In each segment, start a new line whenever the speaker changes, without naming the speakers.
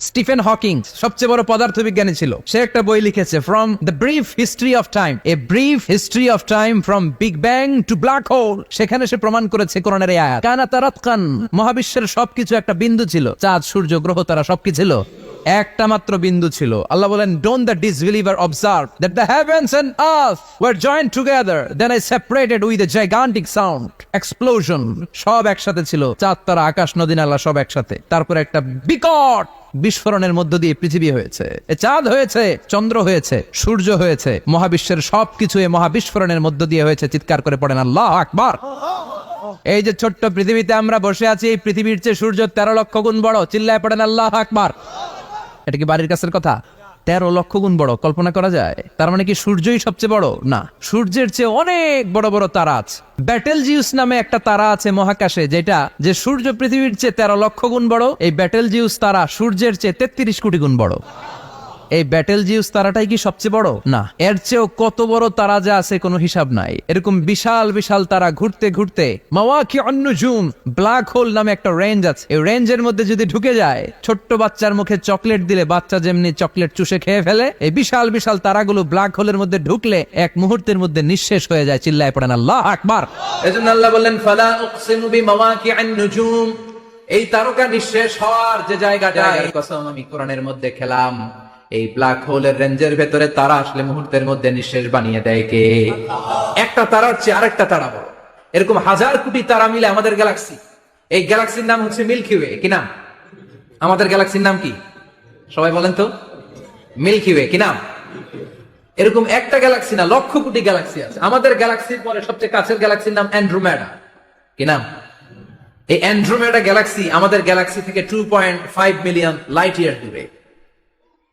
Stephen Hawking সবচেয়ে বড় পদার্থবিজ্ঞানী ছিল। সে একটা বই লিখেছে from the brief history of time a brief history of time from big bang to black hole সেখানে সে প্রমাণ করেছে কোরআনের আয়াত। কানা তারাতকান মহাবিশ্বের সবকিছু একটা বিন্দু ছিল। চাঁদ, সূর্য, গ্রহ, তারা সবকিছু ছিল। একটা মাত্র বিন্দু ছিল। আল্লাহ বলেন don't the disbeliever observe that the heavens and earth were joint together then I separated with a gigantic sound explosion সব একসাথে ছিল। চাঁদ, তারা, আকাশ, নদী, নালা, সব একসাথে। তারপরে একটা বিকট বিস্ফোরণের মধ্য দিয়ে পৃথিবী হয়েছে। এ চাঁদ হয়েছে, চন্দ্র হয়েছে, সূর্য হয়েছে। মহাবিশ্বের সবকিছু এই মহাবিস্ফোরণের মধ্য দিয়ে হয়েছে। চিৎকার করে পড়েন, আল্লাহ আকবার! এই যে ছোট্ট পৃথিবীতে আমরা বসে আছি, এই পৃথিবীর চেয়ে সূর্য তেরো লক্ষ গুণ বড়। চিল্লায় পড়েন, আল্লাহ আকবার! এটা কি বাড়ির কাছের কথা? তেরো লক্ষ গুণ বড়, কল্পনা করা যায়? তার মানে কি সূর্যই সবচেয়ে বড়? না। সূর্যের চেয়ে অনেক বড় বড় তারা আছে। ব্যাটেল জিউস নামে একটা তারা আছে মহাকাশে, যেটা যে সূর্য পৃথিবীর চেয়ে তেরো লক্ষ গুণ বড়, এই ব্যাটেল জিউস তারা সূর্যের চেয়ে তেত্রিশ কোটি গুণ বড়। এই ব্যাটেল জিউস তারাটাই কি সবচেয়ে বড়? না। এর চেয়েও কত বড় তারা যা আছে কোনো হিসাব নাই। এরকম বিশাল বিশাল তারা ঘুরতে ঘুরতে মাওয়াকি অন্নজুম ব্ল্যাক হোল নামে একটা রেঞ্জ আছে। এই রেঞ্জের মধ্যে যদি ঢুকে যায় ছোট্ট বাচ্চার মুখে চকলেট দিলে বাচ্চা যেমনি চকলেট চুষে খেয়ে ফেলে এই বিশাল বিশাল তারাগুলো ব্ল্যাক হোলের মধ্যে ঢুকলে এক মুহূর্তের মধ্যে নিঃশেষ হয়ে যায়। চিল্লায় পড়েন আল্লাহ আকবার।
এজন্য আল্লাহ বললেন ফালা উকসিমু বিমাওয়াকিআন নুজুম এই তারকা নিঃশেষ হওয়ার যে জায়গাটা কসম আমি কোরআনের মধ্যে খেলাম। এই ব্ল্যাক হোলের রেঞ্জের ভেতরে তারা আসলে মুহূর্তের মধ্যে নিঃশেষ বানিয়ে দেয় কে? একটা তারার চেয়ে আরেকটা তারা বড়। এরকম হাজার কোটি তারা মিলে আমাদের গ্যালাক্সি এই গ্যালাক্সির নাম হচ্ছে মিল্কি ওয়ে কি নাম? আমাদের গ্যালাক্সির নাম কি? সবাই বলেন তো। মিল্কি ওয়ে কি নাম? এরকম একটা গ্যালাক্সি না, লক্ষ কোটি গ্যালাক্সি আছে। আমাদের গ্যালাক্সির পরে সবচেয়ে কাছের গ্যালাক্সির নাম অ্যান্ড্রোমেডা কি নাম? এই অ্যান্ড্রোমেডা গ্যালাক্সি আমাদের গ্যালাক্সি থেকে two point five million light year দূরে।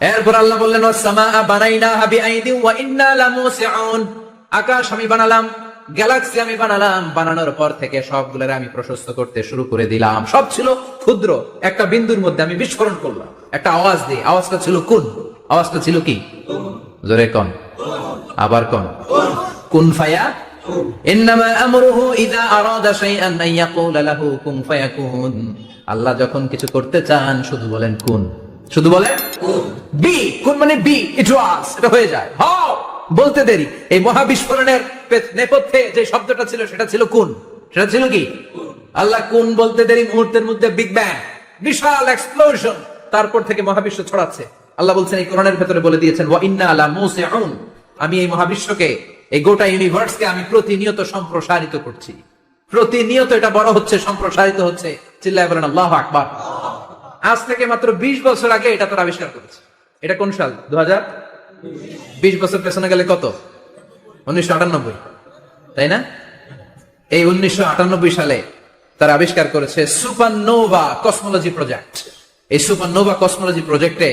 এরপর আল্লাহ বললেন আকাশ আমি বানালাম, গ্যালাক্সি আমি বানালাম, বানানোর পর থেকে সবগুলোর আমি প্রশস্ত করতে শুরু করে দিলাম। সব ছিল ক্ষুদ্র। একটা বিন্দুর মধ্যে আমি বিস্ফোরণ করলাম। একটা আওয়াজ দিই। আওয়াজটা ছিল কোন? আওয়াজটা ছিল কি? জোরে কোন? আবার কন? কোন ফায়া? আল্লাহ যখন কিছু করতে চান, শুধু বলেন কোন। শুধু বলেন বি কোন মানে বি ইট ওয়াজ এটা হয়ে যায়। হাও, বলতে দেরি। এই মহাবিস্ফোরণের নেপথ্যে যে শব্দটা ছিল, সেটা ছিল কোন? সেটা ছিল কি? আল্লাহ কোন বলতে দেরি মুহূর্তের মধ্যে বিগ ব্যাং বিশাল এক্সপ্লোশন তারপর থেকে মহাবিশ্ব ছড়াচ্ছে। আল্লাহ বলছেন, এই কোরআনের ভেতরে বলে দিয়েছেন, ওয়া ইন্না আলা মুসিউন। আমি এই মহাবিশ্বকে, এই গোটা ইউনিভার্সকে আমি প্রতিনিয়ত সম্প্রসারিত করছি। প্রতিনিয়ত এটা বড় হচ্ছে, সম্প্রসারিত হচ্ছে। চিল্লায় বলেন, আল্লাহ আকবার। আজ থেকে মাত্র বিশ বছর আগে এটা তারা আবিষ্কার করেছে। এটা কোন সাল? দু হাজার বিশ বছর পেছনে গেলে কত? উনিশশো আটানব্বই। তাই না? এই উনিশশো আটানব্বই সালে তারা আবিষ্কার করেছে সুপারনোভা কসমোলজি প্রজেক্ট। এই সুপারনোভা কসমোলজি প্রজেক্টে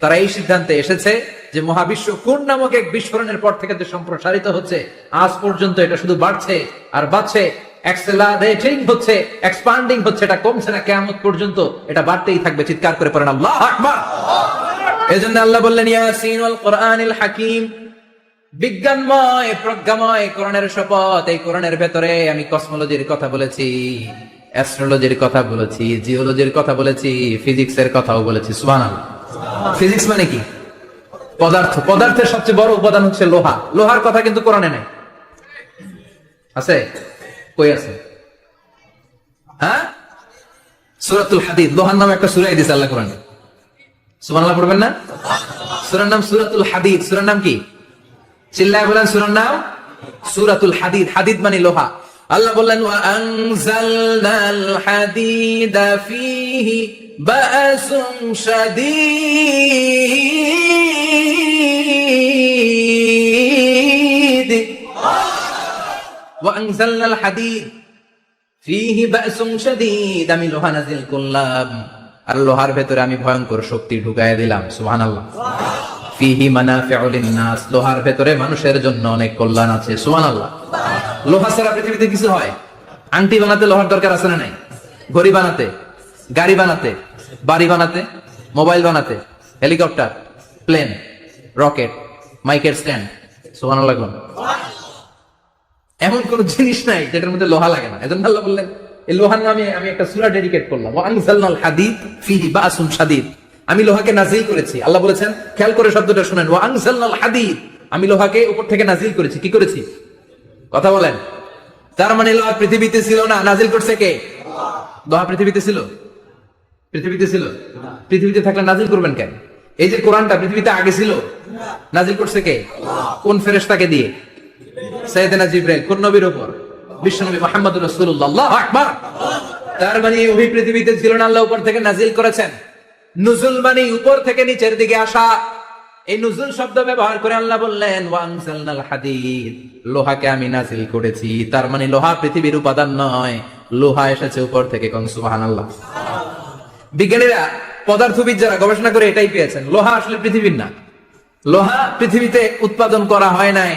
তারা এই সিদ্ধান্তে এসেছে যে মহাবিশ্ব কোন নামক এক বিস্ফোরণের পর থেকে যে সম্প্রসারিত হচ্ছে, আজ পর্যন্ত এটা শুধু বাড়ছে আর বাড়ছে। অ্যাক্সেলারেটিং হচ্ছে এক্সপান্ডিং হচ্ছে, এটা কমছে না কেমন পর্যন্ত এটা বাড়তেই থাকবে, চিৎকার করে পড়েন আল্লাহ আকবার। এজন্য আল্লাহ বললেন, ইয়াসিন ওয়াল কোরআনিল হাকিম। বিজ্ঞানময়, প্রজ্ঞাময় কোরআনের শপথ, এই কোরআনের ভেতরে আমি কসমোলজির কথা বলেছি, অ্যাস্ট্রোলজির কথা বলেছি, জিওলজির কথা বলেছি, ফিজিক্সের কথাও বলেছি, সুবহানাল্লাহ। ফিজিক্স মানে কি? পদার্থ। পদার্থের সবচেয়ে বড় উপাদান হচ্ছে লোহা। লোহার কথা কিন্তু কোরআনে নাই। আছে? কই আছে? হ্যাঁ? সুরাতুল হাদিদ। লোহার নামে একটা সুরাই দিছে আল্লাহ কোরআনে। সুবহানাল্লাহ পড়বেন না? সুরার নাম সুরাতুল হাদিদ। সুরার নাম কি? চিল্লায় বলেন সুরার নাম সুরাতুল হাদিদ। হাদিদ মানে লোহা। আল্লাহ বললেন আনজালনাল হাদিদা ফীহি বাসুন শাদীদ। আনজালনাল হাদিদ ফিহি বাসুন শাদীদ। আমি লোহা নাজিল করলাম। আর লোহার ভেতরে আমি ভয়ঙ্কর শক্তি ঢুকাই দিলাম সুহান লোহার ভেতরে মানুষের জন্য অনেক কল্যাণ আছে সুহান আল্লাহ লোহা পৃথিবীতে কিছু হয়? আংটি বানাতে লোহার দরকার আছে না নাই? ঘড়ি বানাতে, গাড়ি বানাতে, বাড়ি বানাতে, মোবাইল বানাতে, হেলিকপ্টার, প্লেন, রকেট, মাইকের স্ট্যান্ড সুহান এমন কোন জিনিস নাই যেটার মধ্যে লোহা লাগে না। এজন্য আল্লাহ বললেন এই লোহার নামে আমি একটা সূরা ডেডিকেট করলাম। আনজালনাল হাদিদ ফিহি বাসুন শাদীদ। আমি লোহাকে নাজিল করেছি। আল্লাহ বলেছেন, খেয়াল করে শব্দটা শুনেন। ওয়া আনজালনাল হাদিদ। আমি লোহাকে উপর থেকে নাজিল করেছি। কি করেছি? কথা বলেন। তার মানে লোহা পৃথিবীতে ছিল না। নাজিল করছে কে? লোহা পৃথিবীতে ছিল? পৃথিবীতে ছিল? পৃথিবীতে থাকলে নাজিল করবেন কেন? এই যে কোরআনটা পৃথিবীতে আগে ছিল নাজিল করছে কে? কোন ফেরেশতাকে দিয়ে? সৈয়দনা জিব্রাইল, কোন নবীর উপর বিশ্বনবী মুহাম্মদ রাসূলুল্লাহ, আল্লাহু আকবার। তার মানে ওহী পৃথিবীতে ছিল আল্লাহ উপর থেকে নাজিল করেছেন। নুজুল মানে উপর থেকে নিচের দিকে আসা। এই নুজুল শব্দ ব্যবহার করে আল্লাহ বললেন ওয়ানসালনাল হাদিদ। লোহাকে আমি নাজিল করেছি। তার মানে লোহা পৃথিবীর উপাদান নয়। লোহা এসেছে উপর থেকে কোন সুবহানাল্লাহ। বিজ্ঞানীরা পদার্থবিদ যারা গবেষণা করে এটাই পেয়েছেন। লোহা আসলে পৃথিবীর না। লোহা পৃথিবীতে উৎপাদন করা হয় নাই।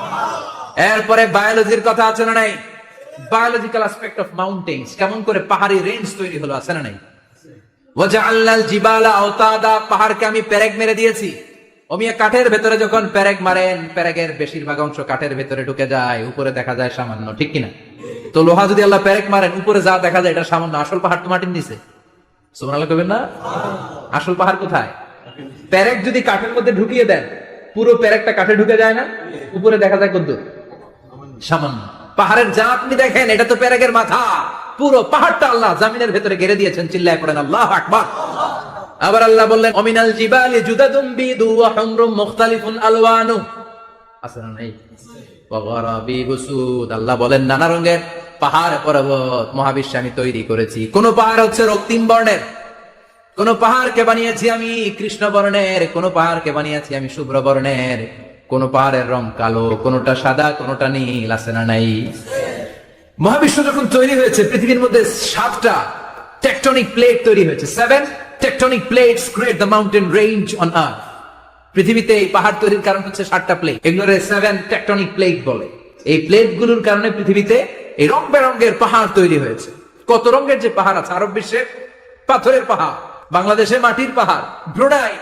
এরপরে বায়োলজির কথা আছে না নাই? বায়োলজিক্যাল অ্যাসপেক্ট অফ মাউন্টেন্স কেমন করে পাহাড়ি রেঞ্জ তৈরি হলো, আছে না নাই? ওয়াজআলনাল জিবালা আওতাদা, পাহাড়কে আমি পেরেক মেরে দিয়েছি। অমিয়া কাঠের ভেতরে যখন পেরেক মারেন পেরেকের বেশিরভাগ অংশ কাঠের ভেতরে ঢুকে যায়, উপরে দেখা যায় সামান্য, ঠিক কিনা? তো লোহা যদি আল্লাহ পেরেক মারেন, উপরে যা দেখা যায়, এটা সামান্য আসল পাহাড় তো মাটির নিচে। সুবহানাল্লাহ কইবেন না? আসল পাহাড় কোথায়? পেরেক যদি কাঠের মধ্যে ঢুকিয়ে দেন, পুরো পেরেকটা কাঠে ঢুকে যায় না? উপরে দেখা যায় কদ্দুর। সামান্য। পাহাড়ের যা আপনি দেখেন, এটা তো পেরেকের মাথা। পুরো পাহাড়টা আল্লাহ জামিনের ভেতরে ঘিরে দিয়েছেন, চিল্লায় পড়েন, আল্লাহ আকবার। আবার আল্লাহ বললেন, অমিনাল জিবালি জুদাদুম বিদু ওয়া মুখতালিফুন আলওয়ানু। আছে না আল্লাহ বলেন, নানা রঙের পাহাড় পর্বত মহাবিশ্বে আমি তৈরি করেছি। কোন পাহাড় হচ্ছে রক্তিম বর্ণের। কোন পাহাড়কে বানিয়েছি আমি কৃষ্ণ বর্ণের। কোন পাহাড়কে বানিয়েছি আমি শুভ্র বর্ণের। কোন পাহাড়ের রং কালো, কোনটা সাদা, কোনটা নীল, আছে না নাই? মহাবিশ্ব যখন তৈরি হয়েছে, পৃথিবীর মধ্যে সাতটা টেকটনিক প্লেট তৈরি হয়েছে। Seven tectonic plates create the mountain range on earth পৃথিবীতে এই পাহাড় তৈরির কারণ হচ্ছে সাতটা প্লেট এগুলোরে সেভেন টেকটনিক প্লেট বলে। এই প্লেটগুলোর কারণে পৃথিবীতে এই রং বেরঙ্গের পাহাড় তৈরি হয়েছে। কত রঙের যে পাহাড় আছে? আরব বিশ্বের পাথরের পাহাড় বাংলাদেশে মাটির পাহাড়, ব্রুনাই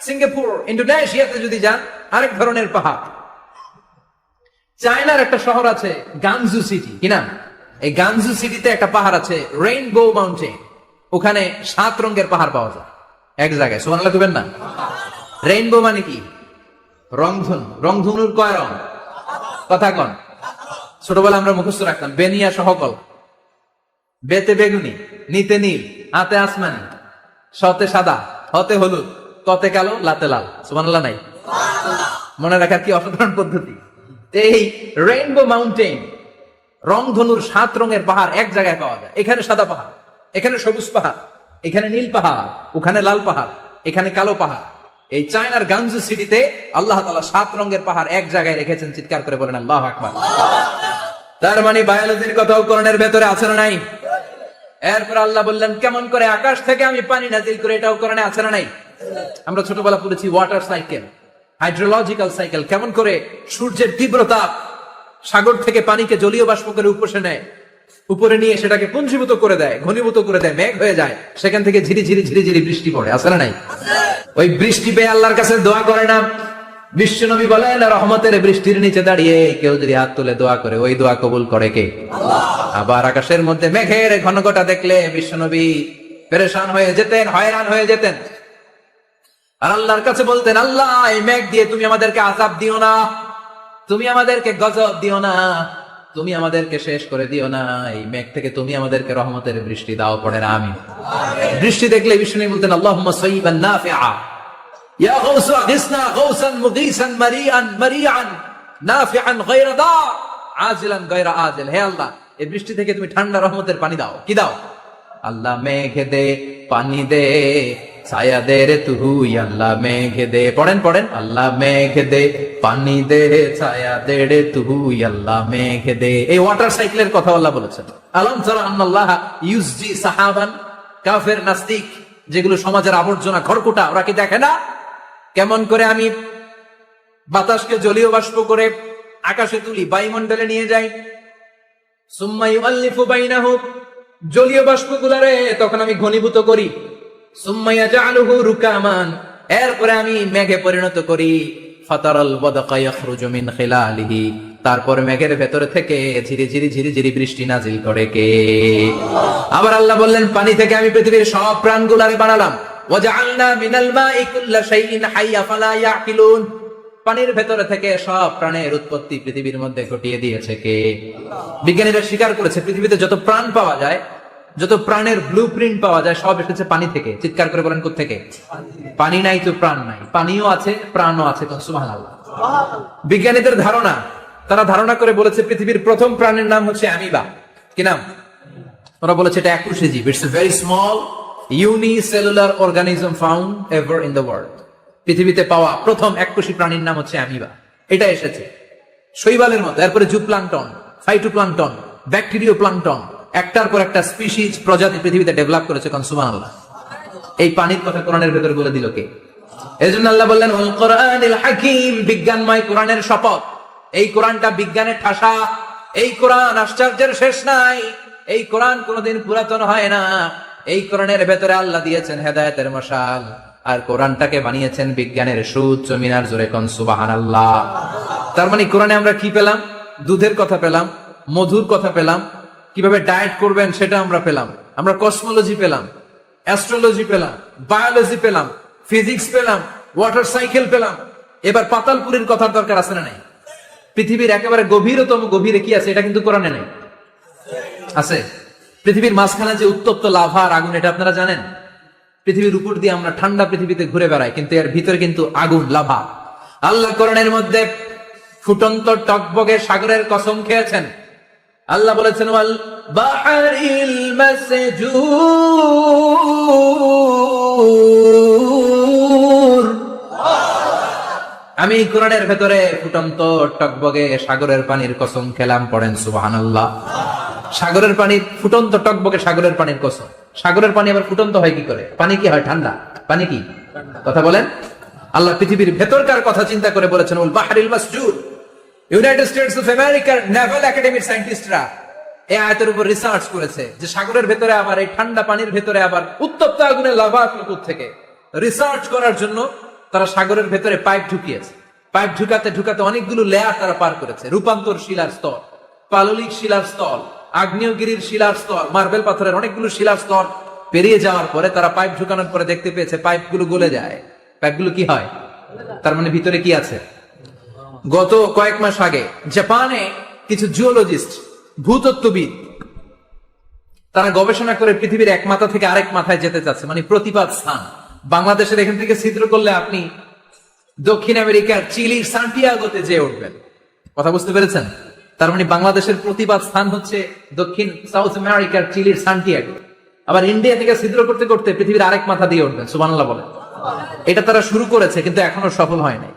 সিঙ্গাপুর ইন্ডোনেশিয়াতে যদি যান, আরেক ধরনের পাহাড়। চায়নার একটা শহর আছে গানজু সিটি। কি এই গানজু সিটিতে একটা পাহাড় আছে, রেইনবো মাউন্টেন। ওখানে সাত রঙের পাহাড় পাওয়া যায়। এক জায়গায়। সোমানাল্লাহ করবেন না? রেইনবো মানে কি? রংধনু। রংধনুর কয় রং? কথা কন। ছোটবেলা আমরা মুখস্থ রাখতাম, বেনিয়া সহকল। বেতে বেগুনি, নিতে নীল, হাতে আসমানি, সতে সাদা, হতে হলুদ। কতে কালো, লাতে লাল। সুমানাল্লাহ নাই? মনে রাখার কি অসাধারণ পদ্ধতি? এই রেইনবো মাউন্টেন রংধনুর সাত রঙের পাহাড় এক জায়গায় পাওয়া যায়। এখানে সাদা পাহাড়, এখানে সবুজ পাহাড়, এখানে নীল পাহাড়, ওখানে লাল পাহাড়, এখানে কালো পাহাড়। এই চায়নার গাঞ্জু সিটিতে আল্লাহ তালা সাত রঙের পাহাড় এক জায়গায় রেখেছেন, চিৎকার করে বলেন, আল্লাহ আকবার। তার মানে বায়োলজির কথাও করণের ভেতরে আছে না নাই? এরপর আল্লাহ বললেন, কেমন করে আকাশ থেকে আমি পানি নাজিল করে এটাও করণে আছে না নাই? আমরা ছোটবেলা পড়েছি ওয়াটার সাইকেল হাইড্রোলজিক্যাল সাইকেল কেমন করে সূর্যের তীব্রতা সাগর থেকে পানিকে জলীয় বাষ্প করে উপসে নেয় উপরে নিয়ে সেটাকে পুঞ্জীভূত করে দেয় ঘনীভূত করে দেয় মেঘ হয়ে যায়। সেখান থেকে ঝিরি ঝিরি ঝিরি ঝিরি বৃষ্টি পড়ে না নাই? ওই বৃষ্টি পেয়ে আল্লাহর কাছে দোয়া করে না। বিশ্বনবী বলেন রহমতের বৃষ্টির নিচে দাঁড়িয়ে কেউ যদি হাত তুলে দোয়া করে ওই দোয়া কবুল করে কে? আবার আকাশের মধ্যে মেঘের ঘনঘটা দেখলে বিশ্বনবী পেরেশান হয়ে যেতেন হয়রান হয়ে যেতেন। আর আল্লাহর কাছে বলতেন, আল্লাহ, এই মেঘ দিয়ে তুমি আমাদেরকে আজাব দিও না। তুমি আমাদেরকে গজব দিও না। তুমি আমাদেরকে শেষ করে দিও না। এই মেঘ থেকে তুমি আমাদেরকে রহমতের বৃষ্টি দাও পড়ে না আমি বৃষ্টি দেখলে বিষ্ণু বলতেন আল্লাহ বৃষ্টি থেকে তুমি ঠান্ডা রহমতের পানি দাও। কি দাও? আল্লাহ, মেঘে দে, পানি দে ছায়া দে রে তুহু আল্লাহ মেঘে দে। পড়েন পড়েন। আল্লাহ মেঘে দে। পানি দে ছায়া দে রে তুহু আল্লাহ মেঘে দে। এই ওয়াটার সাইকেলের কথা আল্লাহ বলেছেন। আলম সারা আল্লাহ ইউজি সাহাবান, কাফের নাস্তিক, যেগুলো সমাজের আবর্জনা, খড়কুটা, ওরা কি দেখে না? কেমন করে আমি বাতাসকে জলীয় বাষ্প করে আকাশে তুলি, বায়ুমণ্ডলে নিয়ে যাই? সুম্মা বাইনা হোক জলীয় বাষ্পগুলারে তখন আমি ঘনীভূত করি। এরপরে আমি মেঘে পরিণত করি। তারপর মেঘের ভেতরে থেকে ঝিরি ঝিরি ঝিরি ঝিরি বৃষ্টি নাজিল করে কে? আবার আল্লাহ বললেন, পানি থেকে আমি পৃথিবীর সব প্রাণগুলারে বানালাম। ওয়াজআলনা মিনাল পানির ভেতরে থেকে সব প্রাণের উৎপত্তি পৃথিবীর মধ্যে ঘটিয়ে দিয়েছে কে? বিজ্ঞানীরা স্বীকার করেছে, পৃথিবীতে যত প্রাণ পাওয়া যায় যত প্রাণের ব্লু প্রিন্ট পাওয়া যায়, সব এসেছে পানি থেকে। চিৎকার করে বলেন থেকে পানি নাই তো প্রাণ নাই। পানিও আছে, প্রাণও আছে বিজ্ঞানীদের ধারণা, তারা ধারণা করে বলেছে পৃথিবীর প্রথম প্রাণের নাম হচ্ছে অ্যামিবা। কি নাম? ওরা বলেছে এটা একুশে জীব it's very small unicellular organism found ever in the world পৃথিবীতে পাওয়া প্রথম এককোষী প্রাণীর নাম হচ্ছে অ্যামিবা। এটা এসেছে। শৈবালের মতো, এরপরে জুপ্লাংটন ফাইটোপ্লাংটন ব্যাকটেরিও প্লাংটন একটার পর একটা স্পিসিজ প্রজাতি পৃথিবীতে ডেভেলপ করেছে কনসুমান আল্লাহ এই পানির কথা কোরআনের ভেতরে বলে দিল কে? এই জন্য আল্লাহ বললেন কোরআনিল হাকিম বিজ্ঞানময় কোরআনের শপথ। এই কোরআনটা বিজ্ঞানের ঠাসা। এই কোরআন আশ্চর্যের শেষ নাই। এই কোরআন কোনোদিন পুরাতন হয় না। এই কোরআনের ভেতরে আল্লাহ দিয়েছেন হেদায়েতের মশাল। আর কোরআনটাকে বানিয়েছেন বিজ্ঞানের সুউচ্চ মিনার জোরে কন সুবাহান আল্লাহ তার মানে কোরআনে আমরা কি পেলাম? দুধের কথা পেলাম, মধুর কথা পেলাম কীভাবে ডায়েট করবেন সেটা আমরা পেলাম। আমরা কসমোলজি পেলাম, অ্যাস্ট্রোলজি পেলাম, বায়োলজি পেলাম, ফিজিক্স পেলাম, ওয়াটার সাইকেল পেলাম। এবার পাতালপুরের কথার দরকার আছে না নাই? পৃথিবীর একেবারে গভীরতম গভীরে কি আছে এটা কিন্তু কোরআনে নেই। আছে? পৃথিবীর মাঝখানে যে উত্তপ্ত লাভা আর আগুন, এটা আপনারা জানেন? পৃথিবীর উপর দিয়ে আমরা ঠান্ডা পৃথিবীতে ঘুরে বেড়াই, কিন্তু এর ভিতরে কিন্তু আগুন, লাভা। আল্লাহ কোরআনের মধ্যে ফুটন্ত টকবগে সাগরের কসম খেয়েছেন। আল্লাহ বলেছেন বাহারিল আমি কোরআনের ভেতরে ফুটন্ত টকবগে সাগরের পানির কসম খেলাম, পড়েন সুবহানাল্লাহ। সাগরের পানি ফুটন্ত টকবগে সাগরের পানির কসম। সাগরের পানি আবার ফুটন্ত হয় কি করে? পানি কি হয়? ঠান্ডা? পানি কি? কথা বলেন? আল্লাহ পৃথিবীর ভেতরকার কথা চিন্তা করে বলেছেন উল বাহারিল মাসজুর। ইউনাইটেড স্টেটস অফ আমেরিকার নেভাল একাডেমির সায়েন্টিস্টরা এই আয়তের উপর রিসার্চ করেছে যে সাগরের ভেতরে আবার, এই ঠান্ডা পানির ভেতরে আবার, উত্তপ্ত আগুনের লাভা আসলো থেকে। রিসার্চ করার জন্য তারা সাগরের ভেতরে পাইপ ঢুকিয়েছে। পাইপ ঢুকাতে ঢুকাতে অনেকগুলো লেয়ার তারা পার করেছে। রূপান্তর শিলার স্তর, পাললিক শিলার স্তর, আগ্নেয়গিরির শিলার স্তর, মার্বেল পাথরের অনেকগুলো শিলার স্তর পেরিয়ে যাওয়ার পরে তারা পাইপ ঢুকানোর পরে দেখতে পেয়েছে পাইপগুলো গলে যায়। পাইপগুলো কি হয়? তার মানে ভিতরে কি আছে? গত কয়েক মাস আগে জাপানে কিছু জিওলজিস্ট ভূতত্ত্ববিদ, তারা গবেষণা করে পৃথিবীর এক মাথা থেকে আরেক মাথায় যেতে চাচ্ছে মানে প্রতিপাদ স্থান। বাংলাদেশের এখান থেকে ছিদ্র করলে আপনি দক্ষিণ আমেরিকার চিলির সান্টিয়াগোতে যেয়ে উঠবেন। কথা বুঝতে পেরেছেন? তার মানে বাংলাদেশের প্রতিবাদ স্থান হচ্ছে দক্ষিণ সাউথ আমেরিকার চিলির সান্টিয়াগো। আবার ইন্ডিয়া থেকে ছিদ্র করতে করতে পৃথিবীর আরেক মাথা দিয়ে উঠবেন সুবানাল্লাহ বলেন। এটা তারা শুরু করেছে, কিন্তু এখনও সফল হয় নাই।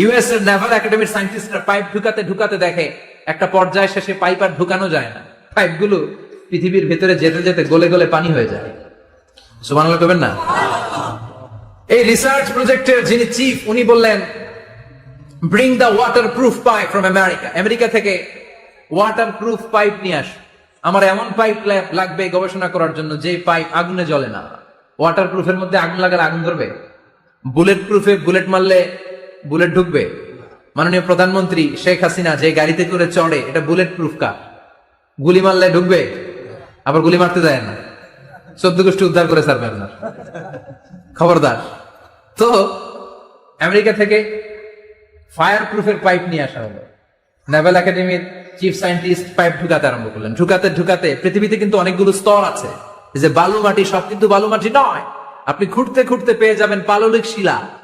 ইউএস এর নেভাল একাডেমির সায়েন্টিস্টরা পাইপ ঢুকাতে ঢুকাতে দেখে, একটা পর্যায় শেষে পাইপ আর ঢুকানো যায় না। পাইপগুলো পৃথিবীর ভেতরে যেতে যেতে গলে গলে পানি হয়ে যায়। সুবহানাল্লাহ করবেন না? এই রিসার্চ প্রজেক্টের যিনি চিফ উনি বললেন bring the waterproof pipe from America America থেকে ওয়াটার প্রুফ পাইপ নিয়ে আস। আমার এমন পাইপ লাগবে গবেষণা করার জন্য যে পাইপ আগুনে জ্বলে না। ওয়াটার প্রুফের মধ্যে আগুন লাগালে আগুন ধরবে। বুলেট প্রুফে বুলেট মারলে বুলেট ঢুকবে। মাননীয় প্রধানমন্ত্রী শেখ হাসিনা যে গাড়িতে করে চড়ে, এটা বুলেট প্রুফ কার? গুলি মারলে ঢুকবে? আবার গুলি মারতে দেয় না। চোদ্দ গোষ্ঠী উদ্ধার করে স্যার আপনার। খবরদার। তো, আমেরিকা থেকে ফায়ার প্রুফের পাইপ নিয়ে আসা হলো। নেভাল একাডেমির চিফ সায়েন্টিস্ট পাইপ ঢুকাতে আরম্ভ করলেন। ঢুকাতে ঢুকাতে পৃথিবীতে কিন্তু অনেকগুলো স্তর আছে। যে বালু মাটি সব কিন্তু বালু মাটি নয়। আপনি খুঁড়তে খুঁড়তে পেয়ে যাবেন পাললিক শিলা।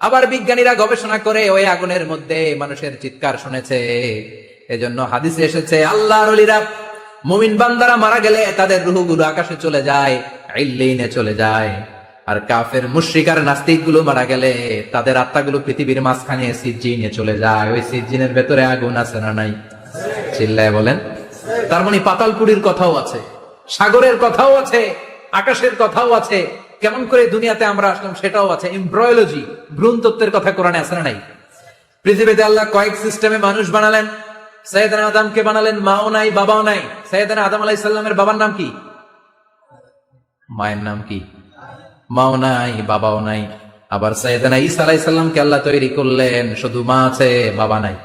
আবার বিজ্ঞানীরা গবেষণা করে ওই আগুনের মধ্যে মানুষের চিৎকার শুনেছে। এজন্য হাদিসে এসেছে, আল্লাহর অলিরা মুমিন বান্দারা মারা গেলে তাদের রুহগুলো আকাশে চলে যায় চলে যায়। আর কাফের মুশ্রিকার নাস্তিকগুলো মারা গেলে তাদের আত্মাগুলো পৃথিবীর মাঝখানে সিজ্জিনে চলে যায়। ওই সিজ্জিনের ভেতরে আগুন আছে না নাই? চিল্লায় বলেন। তার মানে পাতালপুরীর কথাও আছে, সাগরের কথাও আছে, আকাশের কথাও আছে। কেমন করে দুনিয়াতে আমরা আসলাম সেটাও আছে। এমব্রয়োলজি ভ্রূণ তত্ত্বের কথা কোরআনে না নাই? পৃথিবীতে আল্লাহ কয়েক সিস্টেমে মানুষ বানালেন। সৈয়দান আদমকে বানালেন, মাও নাই, বাবাও নাই। সৈয়দান আদম আলাই সাল্লামের বাবার নাম কি? মায়ের নাম কি? মাও নাই, বাবাও নাই। আবার সৈয়দানা ঈসা আলাই সাল্লামকে আল্লাহ তৈরি করলেন, শুধু মা আছে, বাবা নাই।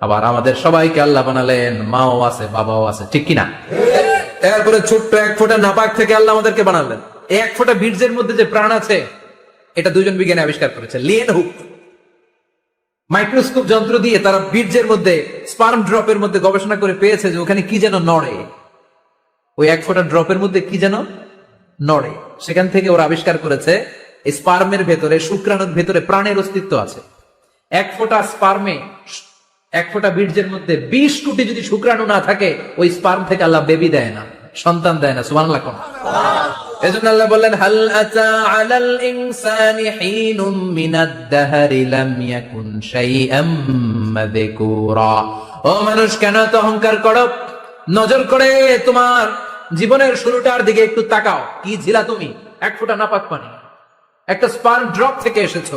আবার আমাদের সবাইকে আল্লাহ বানালেন, মাও আছে, বাবাও আছে। ঠিক কিনা? এরপরে ছোট্ট এক ফোঁটা নাপাক থেকে আল্লাহ আমাদেরকে বানালেন। এক ফোঁটা বীর্যের মধ্যে যে প্রাণ আছে, এটা দুজন বিজ্ঞানী আবিষ্কার করেছে। Leyen hook. মাইক্রোস্কোপ যন্ত্র দিয়ে তারা বীর্যের মধ্যে, স্পার্ম ড্রপের মধ্যে গবেষণা করে পেয়েছে যে ওখানে কি যেন নড়ে। ওই এক ফোঁটা ড্রপের মধ্যে কি যেন নড়ে। সেখান থেকে ওরা আবিষ্কার করেছে স্পার্মের ভেতরে, শুক্রাণুর ভেতরে প্রাণের অস্তিত্ব আছে। এক ফোঁটা স্পার্মে, এক ফোঁটা বীর্যের মধ্যে বিশ কোটি যদি শুক্রাণু না থাকে, ওই স্পার্ম থেকে আল্লাহ বেবি দেয় না, সন্তান দেয় না, সুবহানাল্লাহ, কোন। এজন্য আল্লাহ বললেন, হাল আতা আলাল ইনসানি হিনুম মিনাদ দাহরি লাম ইয়াকুন শাইআম মাযকুরা। ও মানুষ, কেন অহংকার করো? নজর করে তোমার জীবনের শুরুটার দিকে একটু তাকাও। কি ছিলা তুমি? এক ফোঁটা নাপাক পানি। একটা স্পার্ম ড্রপ থেকে এসেছ।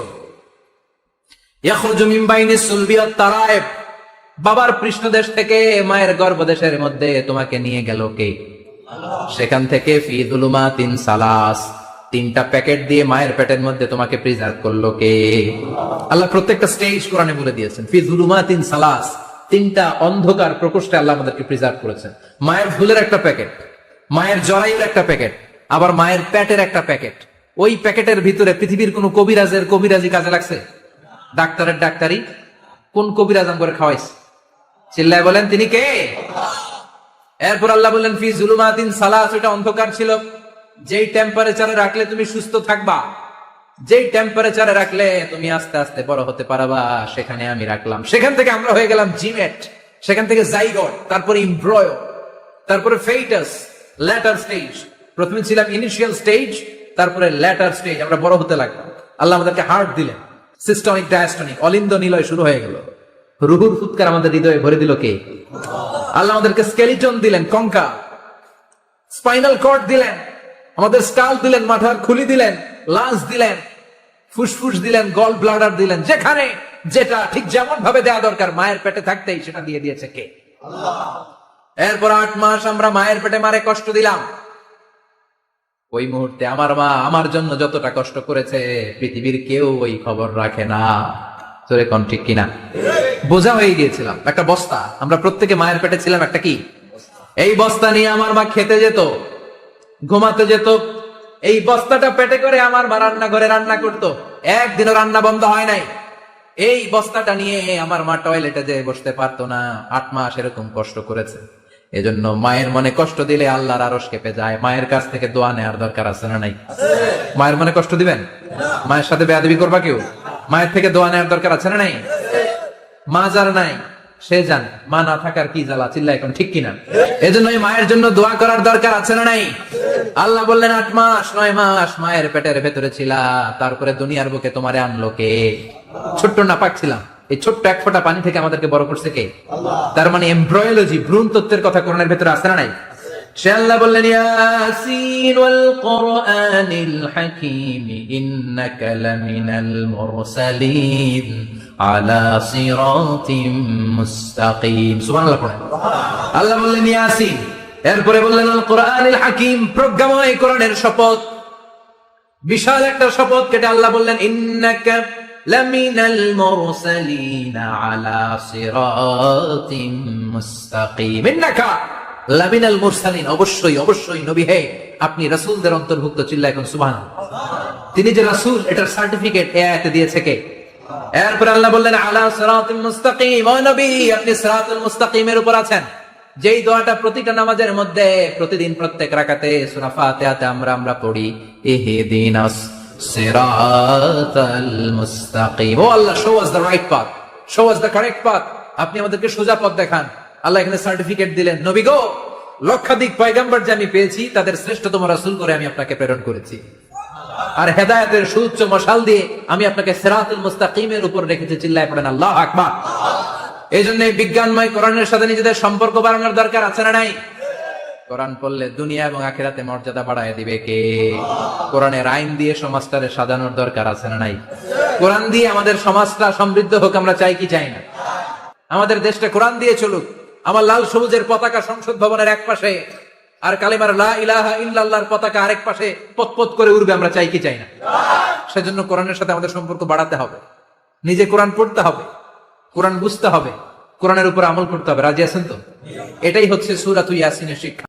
ইয়াখরুজু মিন বাইনিস সুলবি ওয়াত তারায়েব। বাবার পৃষ্ঠদেশ থেকে মায়ের গর্ভদেশের মধ্যে তোমাকে নিয়ে গেল কে? সেখান থেকে ফি তিন সালাস। তিনটা প্যাকেট দিয়ে মায়ের পেটের মধ্যে তোমাকে প্রিজার্ভ করল কে? আল্লাহ প্রত্যেকটা স্টেজ কোরআনে বলে দিয়েছেন, ফি তিন সালাস। তিনটা অন্ধকার প্রকোষ্ঠে আল্লাহ আমাদেরকে প্রিজার্ভ করেছেন। মায়ের ভুলের একটা প্যাকেট, মায়ের জরাইয়ের একটা প্যাকেট, আবার মায়ের প্যাটের একটা প্যাকেট। ওই প্যাকেটের ভিতরে পৃথিবীর কোন কবিরাজের কবিরাজি কাজে লাগছে? ডাক্তারের ডাক্তারি কোন কবিরাজ আম করে খাওয়াইছে? চিল্লায় বলেন, তিনি কে? এরপর আল্লাহ বললেন, ফি জুলুমাতিন সালাস ওটা অন্ধকার ছিল। যেই টেম্পারেচারে রাখলে তুমি সুস্থ থাকবা, যেই টেম্পারেচারে রাখলে তুমি আস্তে আস্তে বড় হতে পারবা, সেখানে আমি রাখলাম। সেখান থেকে আমরা হয়ে গেলাম জিমেট, সেখান থেকে জাইগট তারপরে ইমব্রয়, তারপরে ফেইটাস ল্যাটার স্টেজ প্রথমে ছিলাম ইনিশিয়াল স্টেজ তারপরে ল্যাটার স্টেজ আমরা বড় হতে লাগলাম। আল্লাহ আমাদেরকে হার্ট দিলেন। সিস্টনিক ডায়াস্টনিক অলিন্দ নিলয় শুরু হয়ে গেল। রুহুর ফুৎকার আমাদের হৃদয়ে ভরে দিল কে? আল্লাহ আমাদেরকে স্কেলিটন দিলেন, কঙ্কা। স্পাইনাল কর্ড দিলেন, আমাদের স্কাল দিলেন, মাথার খুলি দিলেন লাঞ্চ দিলেন, ফুসফুস দিলেন গল ব্লাডার দিলেন, যেখানে যেটা ঠিক যেমন ভাবে দেওয়া দরকার, মায়ের পেটে থাকতেই সেটা দিয়ে দিয়েছে কে? এরপর আট মাস আমরা মায়ের পেটে মারে কষ্ট দিলাম। ওই মুহূর্তে আমার মা আমার জন্য যতটা কষ্ট করেছে, পৃথিবীর কেউ ওই খবর রাখে না। তোরে কোন ঠিক কিনা? বোঝা হয়ে গিয়েছিলাম। একটা বস্তা। আমরা প্রত্যেকে মায়ের পেটে ছিলাম একটা কি? এই বস্তা নিয়ে আমার মা খেতে যেত, ঘুমাতে যেত। এই বস্তাটা পেটে করে আমার মা রান্না করে রান্না করতো। একদিনও রান্না বন্ধ হয় নাই। এই বস্তাটা নিয়ে আমার মা টয়লেটে যেয়ে বসতে পারতো না। আট মাস এরকম কষ্ট করেছে। এজন্য মায়ের মনে কষ্ট দিলে আল্লাহর আরস কেঁপে যায়। মায়ের কাছ থেকে দোয়া নেওয়ার দরকার আছে না নাই? মায়ের মনে কষ্ট দিবেন? মায়ের সাথে বেয়াদবি করবা কেউ? মায়ের থেকে দোয়া নেওয়ার দরকার আছে না নাই? মা যার নাই, সে জানে। মা না থাকার কি জ্বালা চিল্লা এখন ঠিক কিনা? এজন্য মায়ের জন্য দোয়া করার দরকার আছে না নাই? আল্লাহ বললেন, আট মাস, নয় মাস মায়ের পেটের ভেতরে ছিলা, তারপরে দুনিয়ার বুকে তোমারে আনলো কে? ছোট্ট নাপাক ছিলাম। এই ছোট্ট এক ফোঁটা পানি থেকে আমাদেরকে বড় করছে কে? তার মানে এমব্রয়োলজি, ভ্রূণ তত্ত্বের কথা কোরআনের ভেতরে আছে না নাই? সে আল্লাহ বললেন, ইয়াসিন ওয়াল কোরআনিল হাকীম, ইন্নাকা লামিনাল মুরসালিন। আলা সিরাতিম মুস্তাকিম। সুবহানাল্লাহ পড়েন। আল্লাহ বললেন, ইয়াসিন, এরপরে বললেন আল হাকিম, প্রজ্ঞাময় কোরআনের শপথ। বিশাল একটা শপথ কেটে আল্লাহ বললেন, ইন্নাকা লামিনাল মুরসালিন আলা সিরাতিম মুস্তাকিম। ইন্নাকা লামিনাল মুরসালিন, অবশ্যই অবশ্যই, নবী হে, আপনি রাসূলদের অন্তর্ভুক্ত চিল্লা এখন সুবহান তিনি যে রাসূল, এটার সার্টিফিকেট এ আয়াতে দিয়েছে কে? এরপর আল্লাহ বললেন, আলা সিরাতিম মুস্তাকিম। ও নবী, আপনি সিরাতুল মুস্তাকিমের উপর আছেন। যেই দোয়াটা প্রতিটা নামাজের মধ্যে প্রতিদিন প্রত্যেক রাকাতে, সূরা ফাতিহাতে আমরা আমরা পড়ি, ইহদিনাস সিরাতাল মুস্তাকিম। ও আল্লাহ show us the right path show us the correct path আপনি আমাদেরকে সোজা পথ দেখান। আল্লাহ এখানে সার্টিফিকেট দিলেন, নবী গো, লক্ষাধিক যে আমি পেয়েছি, তাদের শ্রেষ্ঠতম রাসূল করে আমি আপনাকে প্রেরণ করেছি। আর হেদায়েতের সুউচ্চ মশাল দিয়ে আমি আপনাকে সিরাতুল মুস্তাকিমের উপর রেখেছি, চিল্লায় পড়েন, আল্লাহ আকবার। এই জন্য বিজ্ঞানময় কোরআনের সাথে নিজেদের সম্পর্ক বাড়ানোর দরকার আছে না নাই? কোরআন পড়লে দুনিয়া এবং আখেরাতে মর্যাদা বাড়ায় দিবে কে? কোরআনের আইন দিয়ে সমাজটারে সাজানোর দরকার আছে না নাই? কোরআন দিয়ে আমাদের সমাজটা সমৃদ্ধ হোক, আমরা চাই কি চাই না? আমাদের দেশটা কোরআন দিয়ে চলুক। আমার লাল সবুজের পতাকা সংসদ ভবনের এক পাশে আর কালেমার লা ইলাহা ইল্লাল্লাহর পতাকা আরেক পাশে পতপত করে উড়বে, আমরা চাই কি চাই না। সেজন্য কোরআনের সাথে আমাদের সম্পর্ক বাড়াতে হবে। নিজে কোরআন পড়তে হবে, কোরআন বুঝতে হবে, কোরআনের উপর আমল করতে হবে। রাজি আছেন তো? এটাই হচ্ছে সুরাত ইয়াসিনের শিক্ষা।